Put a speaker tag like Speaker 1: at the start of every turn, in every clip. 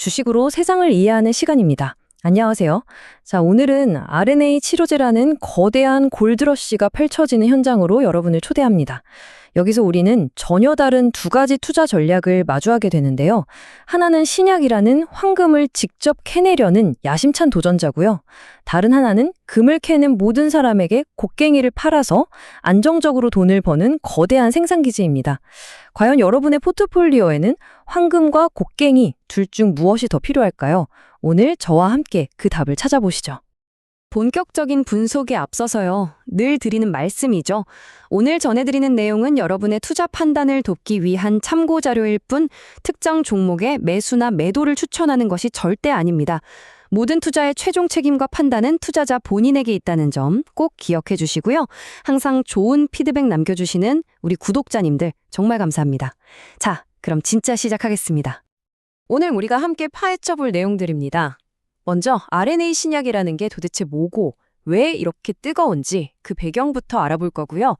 Speaker 1: 주식으로 세상을 이해하는 시간입니다. 안녕하세요. 자, 오늘은 RNA 치료제라는 거대한 골드러시가 펼쳐지는 현장으로 여러분을 초대합니다. 여기서 우리는 전혀 다른 두 가지 투자 전략을 마주하게 되는데요. 하나는 신약이라는 황금을 직접 캐내려는 야심찬 도전자고요. 다른 하나는 금을 캐는 모든 사람에게 곡괭이를 팔아서 안정적으로 돈을 버는 거대한 생산기지입니다. 과연 여러분의 포트폴리오에는 황금과 곡괭이 둘 중 무엇이 더 필요할까요? 오늘 저와 함께 그 답을 찾아보시죠. 본격적인 분석에 앞서서요. 늘 드리는 말씀이죠. 오늘 전해드리는 내용은 여러분의 투자 판단을 돕기 위한 참고 자료일 뿐 특정 종목의 매수나 매도를 추천하는 것이 절대 아닙니다. 모든 투자의 최종 책임과 판단은 투자자 본인에게 있다는 점 꼭 기억해 주시고요. 항상 좋은 피드백 남겨주시는 우리 구독자님들 정말 감사합니다. 자, 그럼 진짜 시작하겠습니다. 오늘 우리가 함께 파헤쳐 볼 내용들입니다. 먼저 RNA 신약이라는 게 도대체 뭐고 왜 이렇게 뜨거운지 그 배경부터 알아볼 거고요.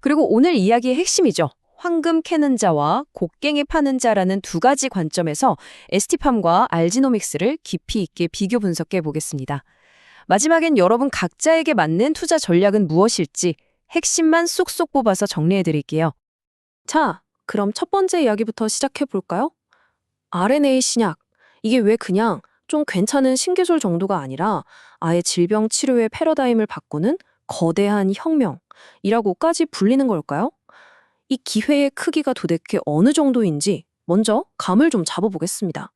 Speaker 1: 그리고 오늘 이야기의 핵심이죠. 황금 캐는 자와 곡괭이 파는 자라는 두 가지 관점에서 에스티팜과 알지노믹스를 깊이 있게 비교 분석해 보겠습니다. 마지막엔 여러분 각자에게 맞는 투자 전략은 무엇일지 핵심만 쏙쏙 뽑아서 정리해 드릴게요. 자, 그럼 첫 번째 이야기부터 시작해 볼까요? RNA 신약. 이게 왜 그냥 좀 괜찮은 신기술 정도가 아니라 아예 질병 치료의 패러다임을 바꾸는 거대한 혁명이라고까지 불리는 걸까요? 이 기회의 크기가 도대체 어느 정도인지 먼저 감을 좀 잡아보겠습니다.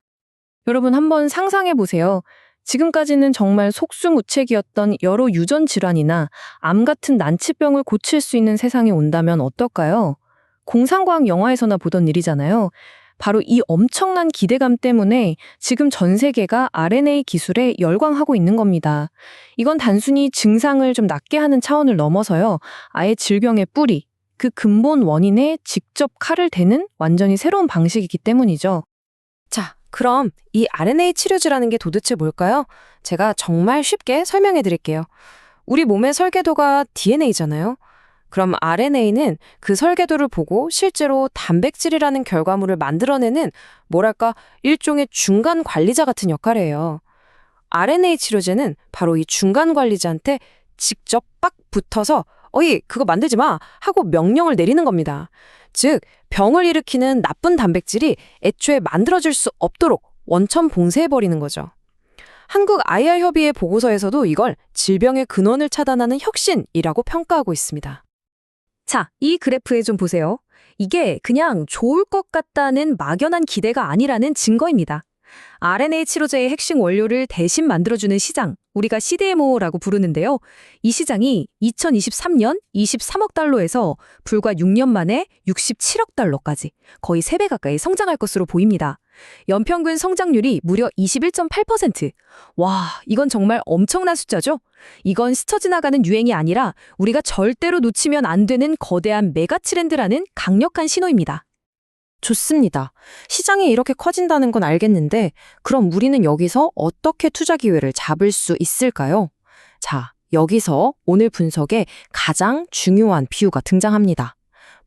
Speaker 1: 여러분 한번 상상해 보세요. 지금까지는 정말 속수무책이었던 여러 유전 질환이나 암 같은 난치병을 고칠 수 있는 세상이 온다면 어떨까요? 공상과학 영화에서나 보던 일이잖아요. 바로 이 엄청난 기대감 때문에 지금 전 세계가 RNA 기술에 열광하고 있는 겁니다. 이건 단순히 증상을 좀 낫게 하는 차원을 넘어서요. 아예 질병의 뿌리, 그 근본 원인에 직접 칼을 대는 완전히 새로운 방식이기 때문이죠. 자, 그럼 이 RNA 치료제라는 게 도대체 뭘까요? 제가 정말 쉽게 설명해 드릴게요. 우리 몸의 설계도가 DNA잖아요. 그럼 RNA는 그 설계도를 보고 실제로 단백질이라는 결과물을 만들어내는 뭐랄까 일종의 중간 관리자 같은 역할이에요. RNA 치료제는 바로 이 중간 관리자한테 직접 빡 붙어서 어이 그거 만들지 마 하고 명령을 내리는 겁니다. 즉 병을 일으키는 나쁜 단백질이 애초에 만들어질 수 없도록 원천 봉쇄해 버리는 거죠. 한국 IR 협의회 보고서에서도 이걸 질병의 근원을 차단하는 혁신이라고 평가하고 있습니다. 자, 이 그래프에 좀 보세요. 이게 그냥 좋을 것 같다는 막연한 기대가 아니라는 증거입니다. RNA 치료제의 핵심 원료를 대신 만들어주는 시장, 우리가 CDMO라고 부르는데요. 이 시장이 2023년 23억 달러에서 불과 6년 만에 67억 달러까지 거의 3배 가까이 성장할 것으로 보입니다. 연평균 성장률이 무려 21.8%. 와, 이건 정말 엄청난 숫자죠? 이건 스쳐 지나가는 유행이 아니라 우리가 절대로 놓치면 안 되는 거대한 메가 트렌드라는 강력한 신호입니다. 좋습니다. 시장이 이렇게 커진다는 건 알겠는데, 그럼 우리는 여기서 어떻게 투자 기회를 잡을 수 있을까요? 자, 여기서 오늘 분석에 가장 중요한 비유가 등장합니다.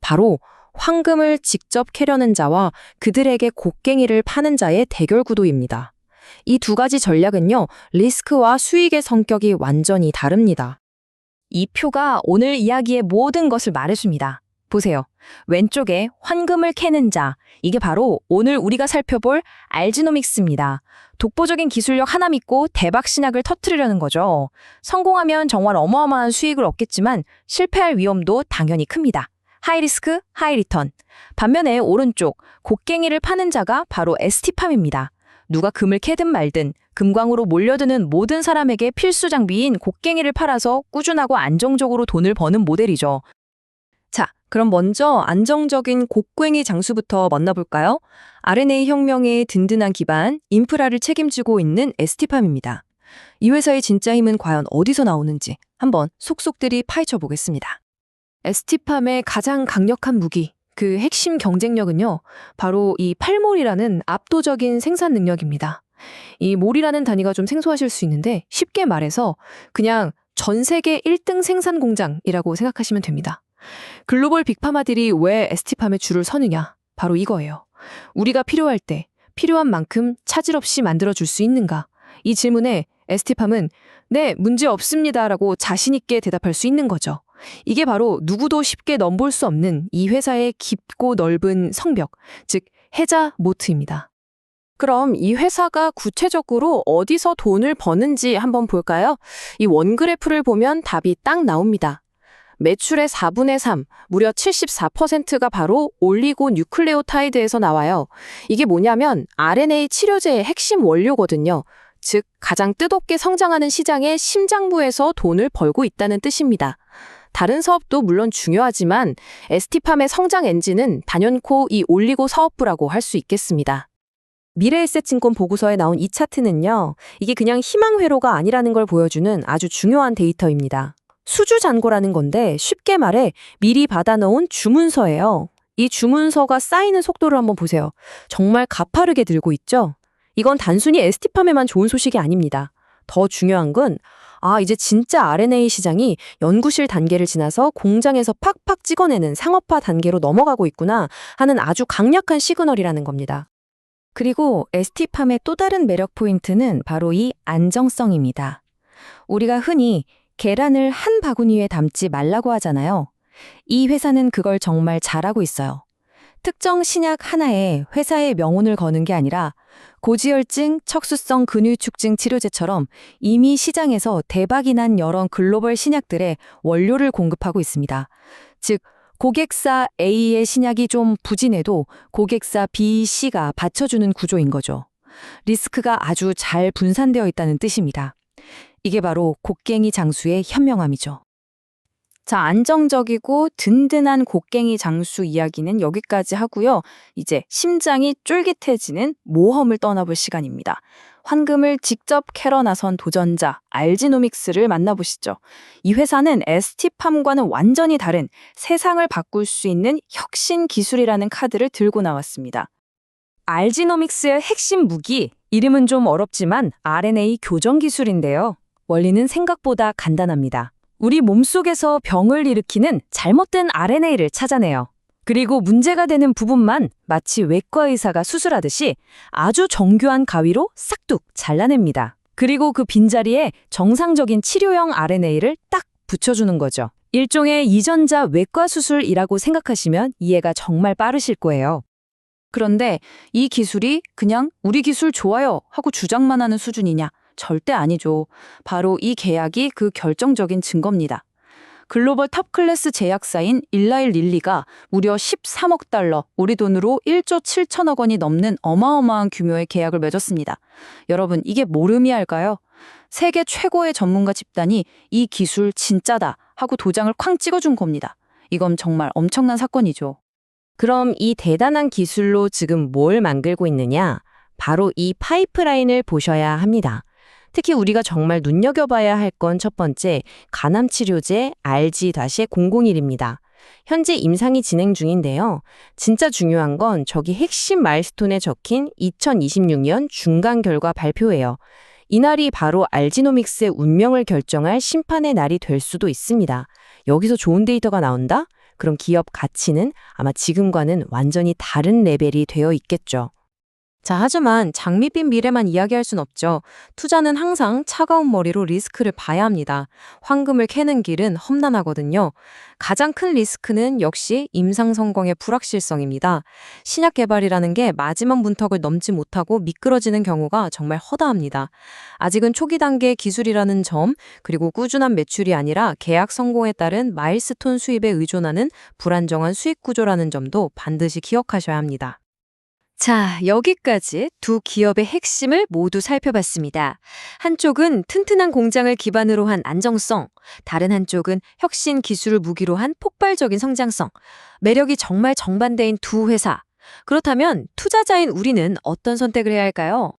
Speaker 1: 바로 황금을 직접 캐려는 자와 그들에게 곡괭이를 파는 자의 대결 구도입니다. 이 두 가지 전략은요, 리스크와 수익의 성격이 완전히 다릅니다. 이 표가 오늘 이야기의 모든 것을 말해줍니다. 보세요. 왼쪽에 황금을 캐는 자. 이게 바로 오늘 우리가 살펴볼 알지노믹스입니다. 독보적인 기술력 하나 믿고 대박 신약을 터트리려는 거죠. 성공하면 정말 어마어마한 수익을 얻겠지만 실패할 위험도 당연히 큽니다. 하이리스크, 하이리턴. 반면에 오른쪽 곡괭이를 파는 자가 바로 에스티팜입니다. 누가 금을 캐든 말든 금광으로 몰려드는 모든 사람에게 필수 장비인 곡괭이를 팔아서 꾸준하고 안정적으로 돈을 버는 모델이죠. 자, 그럼 먼저 안정적인 곡괭이 장수부터 만나볼까요? RNA 혁명의 든든한 기반, 인프라를 책임지고 있는 에스티팜입니다. 이 회사의 진짜 힘은 과연 어디서 나오는지 한번 속속들이 파헤쳐 보겠습니다. 에스티팜의 가장 강력한 무기, 그 핵심 경쟁력은요, 바로 이 팔몰이라는 압도적인 생산 능력입니다. 이 몰이라는 단위가 좀 생소하실 수 있는데 쉽게 말해서 그냥 전 세계 1등 생산 공장이라고 생각하시면 됩니다. 글로벌 빅파마들이 왜 에스티팜에 줄을 서느냐? 바로 이거예요. 우리가 필요할 때
Speaker 2: 필요한 만큼 차질 없이 만들어 줄 수 있는가? 이 질문에 에스티팜은 네, 문제 없습니다라고 자신 있게 대답할 수 있는 거죠. 이게 바로 누구도 쉽게 넘볼 수 없는 이 회사의 깊고 넓은 성벽, 즉 해자 모트입니다.
Speaker 3: 그럼 이 회사가 구체적으로 어디서 돈을 버는지 한번 볼까요? 이 원그래프를 보면 답이 딱 나옵니다. 매출의 4분의 3, 무려 74%가 바로 올리고 뉴클레오타이드에서 나와요. 이게 뭐냐면 RNA 치료제의 핵심 원료거든요. 즉, 가장 뜻없게 성장하는 시장의 심장부에서 돈을 벌고 있다는 뜻입니다. 다른 사업도 물론 중요하지만 에스티팜의 성장 엔진은 단연코 이 올리고 사업부라고 할 수 있겠습니다.
Speaker 1: 미래에셋증권 보고서에 나온 이 차트는요, 이게 그냥 희망 회로가 아니라는 걸 보여주는 아주 중요한 데이터입니다. 수주 잔고라는 건데 쉽게 말해 미리 받아놓은 주문서예요. 이 주문서가 쌓이는 속도를 한번 보세요. 정말 가파르게 들고 있죠? 이건 단순히 에스티팜에만 좋은 소식이 아닙니다. 더 중요한 건, 아, 이제 진짜 RNA 시장이 연구실 단계를 지나서 공장에서 팍팍 찍어내는 상업화 단계로 넘어가고 있구나 하는 아주 강력한 시그널이라는 겁니다. 그리고 에스티팜의 또 다른 매력 포인트는 바로 이 안정성입니다. 우리가 흔히 계란을 한 바구니 위에 담지 말라고 하잖아요. 이 회사는 그걸 정말 잘하고 있어요. 특정 신약 하나에 회사의 명운을 거는 게 아니라 고지혈증, 척수성 근육축증 치료제처럼 이미 시장에서 대박이 난 여러 글로벌 신약들의 원료를 공급하고 있습니다. 즉, 고객사 A의 신약이 좀 부진해도 고객사 B, C가 받쳐주는 구조인 거죠. 리스크가 아주 잘 분산되어 있다는 뜻입니다. 이게 바로 곡괭이 장수의 현명함이죠. 자, 안정적이고 든든한 곡괭이 장수 이야기는 여기까지 하고요. 이제 심장이 쫄깃해지는 모험을 떠나볼 시간입니다. 황금을 직접 캐러 나선 도전자 알지노믹스를 만나보시죠. 이 회사는 ST팜과는 완전히 다른 세상을 바꿀 수 있는 혁신 기술이라는 카드를 들고 나왔습니다. 알지노믹스의 핵심 무기, 이름은 좀 어렵지만 RNA 교정 기술인데요. 원리는 생각보다 간단합니다. 우리 몸속에서 병을 일으키는 잘못된 RNA를 찾아내요. 그리고 문제가 되는 부분만 마치 외과 의사가 수술하듯이 아주 정교한 가위로 싹둑 잘라냅니다. 그리고 그 빈자리에 정상적인 치료형 RNA를 딱 붙여주는 거죠. 일종의 이전자 외과 수술이라고 생각하시면 이해가 정말 빠르실 거예요.
Speaker 2: 그런데 이 기술이 그냥 우리 기술 좋아요 하고 주장만 하는 수준이냐? 절대 아니죠. 바로 이 계약이 그 결정적인 증거입니다. 글로벌 탑 클래스 제약사인 일라일 릴리가 무려 13억 달러, 우리 돈으로 1조 7천억 원이 넘는 어마어마한 규모의 계약을 맺었습니다. 여러분, 이게 뭘 의미할까요? 세계 최고의 전문가 집단이 이 기술 진짜다 하고 도장을 쾅 찍어준 겁니다. 이건 정말 엄청난 사건이죠.
Speaker 1: 그럼 이 대단한 기술로 지금 뭘 만들고 있느냐? 바로 이 파이프라인을 보셔야 합니다. 특히 우리가 정말 눈여겨봐야 할 건 첫 번째, 간암 치료제 RG-001입니다. 현재 임상이 진행 중인데요. 진짜 중요한 건 저기 핵심 마일스톤에 적힌 2026년 중간 결과 발표예요. 이날이 바로 알지노믹스의 운명을 결정할 심판의 날이 될 수도 있습니다. 여기서 좋은 데이터가 나온다? 그럼 기업 가치는 아마 지금과는 완전히 다른 레벨이 되어 있겠죠. 자, 하지만 장밋빛 미래만 이야기할 순 없죠. 투자는 항상 차가운 머리로 리스크를 봐야 합니다. 황금을 캐는 길은 험난하거든요. 가장 큰 리스크는 역시 임상 성공의 불확실성입니다. 신약 개발이라는 게 마지막 문턱을 넘지 못하고 미끄러지는 경우가 정말 허다합니다. 아직은 초기 단계 기술이라는 점, 그리고 꾸준한 매출이 아니라 계약 성공에 따른 마일스톤 수입에 의존하는 불안정한 수익 구조라는 점도 반드시 기억하셔야 합니다. 자, 여기까지 두 기업의 핵심을 모두 살펴봤습니다. 한쪽은 튼튼한 공장을 기반으로 한 안정성, 다른 한쪽은 혁신 기술을 무기로 한 폭발적인 성장성. 매력이 정말 정반대인 두 회사. 그렇다면 투자자인 우리는 어떤 선택을 해야 할까요?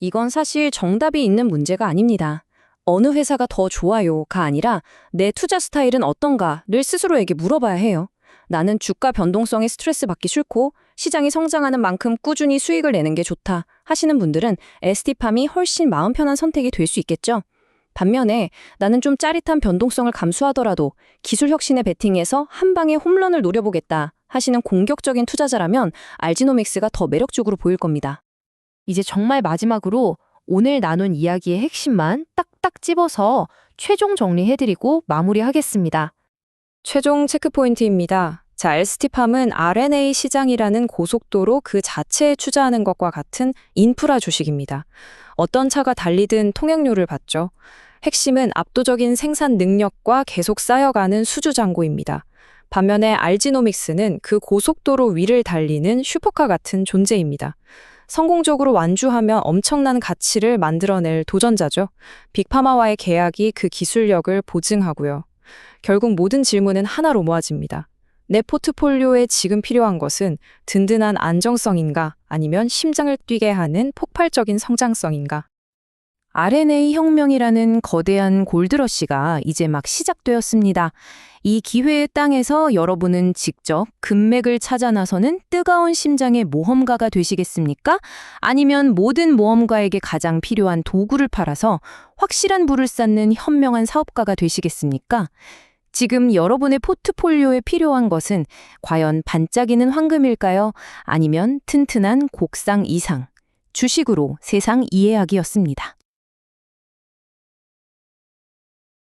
Speaker 1: 이건 사실 정답이 있는 문제가 아닙니다. 어느 회사가 더 좋아요가 아니라 내 투자 스타일은 어떤가를 스스로에게 물어봐야 해요. 나는 주가 변동성에 스트레스 받기 싫고 시장이 성장하는 만큼 꾸준히 수익을 내는 게 좋다 하시는 분들은 ST팜이 훨씬 마음 편한 선택이 될 수 있겠죠. 반면에 나는 좀 짜릿한 변동성을 감수하더라도 기술 혁신에 베팅해서 한 방에 홈런을 노려보겠다 하시는 공격적인 투자자라면 알지노믹스가 더 매력적으로 보일 겁니다.
Speaker 3: 이제 정말 마지막으로 오늘 나눈 이야기의 핵심만 딱딱 집어서 최종 정리해드리고 마무리하겠습니다.
Speaker 1: 최종 체크포인트입니다. 자, 엘스티팜은 RNA 시장이라는 고속도로 그 자체에 투자하는 것과 같은 인프라 주식입니다. 어떤 차가 달리든 통행료를 받죠. 핵심은 압도적인 생산 능력과 계속 쌓여가는 수주 잔고입니다. 반면에 알지노믹스는 그 고속도로 위를 달리는 슈퍼카 같은 존재입니다. 성공적으로 완주하며 엄청난 가치를 만들어낼 도전자죠. 빅파마와의 계약이 그 기술력을 보증하고요. 결국 모든 질문은 하나로 모아집니다. 내 포트폴리오에 지금 필요한 것은 든든한 안정성인가 아니면 심장을 뛰게 하는 폭발적인 성장성인가?
Speaker 3: RNA 혁명이라는 거대한 골드러시가 이제 막 시작되었습니다. 이 기회의 땅에서 여러분은 직접 금맥을 찾아 나서는 뜨거운 심장의 모험가가 되시겠습니까? 아니면 모든 모험가에게 가장 필요한 도구를 팔아서 확실한 부를 쌓는 현명한 사업가가 되시겠습니까? 지금 여러분의 포트폴리오에 필요한 것은 과연 반짝이는 황금일까요? 아니면 튼튼한 곡상 이상, 주식으로 세상 이해하기였습니다.